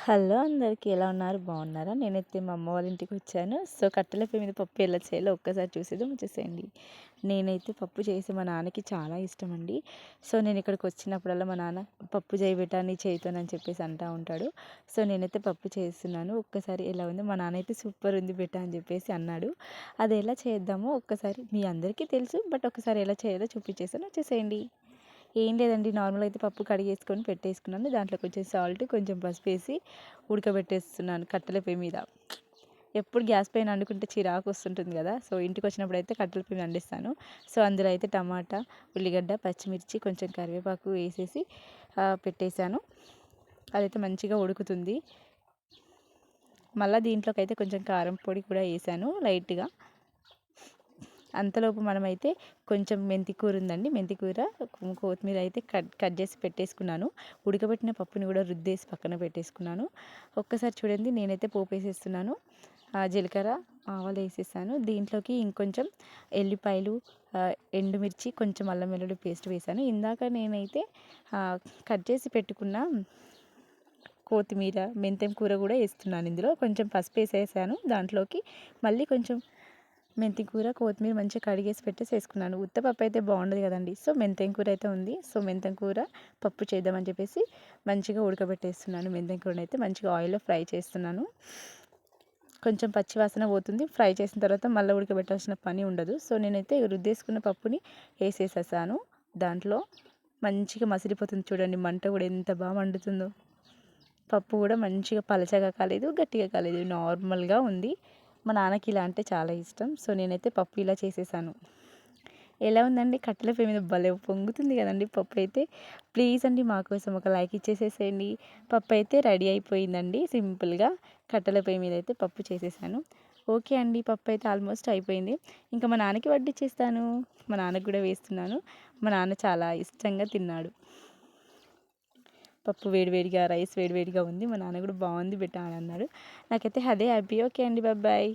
Hello అందరికీ ఎలా ఉన్నారు? బాగున్నారా? నేనైతే మా అమ్మ వాళ్ళ ఇంటికి వచ్చాను. సో కట్టెల పొయ్యి మీద పప్పు ఎలా చేయాలో ఒక్కసారి చూసేది చూసేయండి నేనైతే పప్పు చేసి మా నాన్నకి చాలా ఇష్టం అండి సో నేను ఇక్కడికి వచ్చినప్పుడల్లా మా నాన్న పప్పు చేయబెట్టా నీ చేయితోనని చెప్పేసి అంటూ ఉంటాడు. సో నేనైతే పప్పు చేస్తున్నాను. ఒక్కసారి ఎలా ఉంది? మా నాన్న అయితే సూపర్ ఉంది బెట్ట అని చెప్పేసి అన్నాడు. అది ఎలా చేద్దామో ఒక్కసారి మీ అందరికీ తెలుసు. బట్ ఒకసారి ఎలా చేయాలో చూపించేసాను వచ్చేసేయండి. ఏం లేదండి. నార్మల్ అయితే పప్పు కడిగేసుకొని పెట్టేసుకున్నాను. దాంట్లో కొంచెం సాల్ట్ కొంచెం పసుపు వేసి ఉడకబెట్టేస్తున్నాను కట్టెల పొయ్యి మీద. ఎప్పుడు గ్యాస్ పైన వండుకుంటే చిరాకు వస్తుంటుంది కదా. సో ఇంటికి వచ్చినప్పుడు అయితే కట్టెల పొయ్యి వండిస్తాను సో అందులో అయితే టమాటా ఉల్లిగడ్డ పచ్చిమిర్చి కొంచెం కరివేపాకు వేసేసి పెట్టేశాను. అదైతే మంచిగా ఉడుకుతుంది. మళ్ళీ దీంట్లోకి అయితే కొంచెం కారం పొడి కూడా వేసాను లైట్గా. అంతలోపు మనమైతే కొంచెం మెంతి కూర ఉందండి. మెంతి కూర కొత్తిమీర అయితే కట్ కట్ చేసి పెట్టేసుకున్నాను. ఉడకబెట్టిన పప్పుని కూడా రుద్దేసి పక్కన పెట్టేసుకున్నాను. ఒక్కసారి చూడండి నేనైతే పోపు వేసేస్తున్నాను. జీలకర్ర ఆవాలు వేసేసాను. దీంట్లోకి ఇంకొంచెం ఎల్లిపాయలు ఎండుమిర్చి కొంచెం అల్లం వెల్లుల్లి పేస్ట్ వేసాను. ఇందాక నేనైతే కట్ చేసి పెట్టుకున్న కొత్తిమీర మెంతెం కూర కూడా వేస్తున్నాను. ఇందులో కొంచెం పసుపు వేసేసాను. దాంట్లోకి మళ్ళీ కొంచెం మెంతి కూర కొత్తిమీర మంచిగా కడిగేసి పెట్టేసి వేసుకున్నాను. ఉత్తపప్పు అయితే బాగుండదు కదండి. సో మెంతెం కూర అయితే ఉంది. సో మెంతం కూర పప్పు చేద్దామని చెప్పేసి మంచిగా ఉడకబెట్టేస్తున్నాను. మెంతెం కూరని అయితే మంచిగా ఆయిల్లో ఫ్రై చేస్తున్నాను. కొంచెం పచ్చివాసన పోతుంది. ఫ్రై చేసిన తర్వాత మళ్ళీ ఉడకబెట్టాల్సిన పని ఉండదు. సో నేనైతే రుద్దేసుకున్న పప్పుని వేసేసేసాను. దాంట్లో మంచిగా మసిలిపోతుంది చూడండి. మంట కూడా ఎంత బాగా మండుతుందో. పప్పు కూడా మంచిగా పలచగా కాలేదు గట్టిగా కాలేదు. నార్మల్గా ఉంది. మా నాన్నకి ఇలా అంటే చాలా ఇష్టం. సో నేనైతే పప్పు ఇలా చేసేసాను. ఎలా ఉందండి? కట్టెల పొయ్యి మీద భలే పొంగుతుంది కదండి పప్పు అయితే. ప్లీజ్ అండి మా కోసం ఒక లైక్ ఇచ్చేసేసేయండి. పప్పు అయితే రెడీ అయిపోయిందండి సింపుల్గా. కట్టెల పొయ్యి మీద అయితే పప్పు చేసేసాను. ఓకే అండి పప్పు అయితే ఆల్మోస్ట్ అయిపోయింది. ఇంకా మా నాన్నకి వడ్డిచ్చేస్తాను. మా నాన్నకు కూడా వేస్తున్నాను. మా నాన్న చాలా ఇష్టంగా తిన్నాడు. పప్పు వేడివేడిగా రైస్ వేడివేడిగా ఉంది. మా నాన్న కూడా బాగుంది బిడ్డ అని అన్నాడు నాకైతే అదే హ్యాపీ. ఓకే అండి. బాయ్.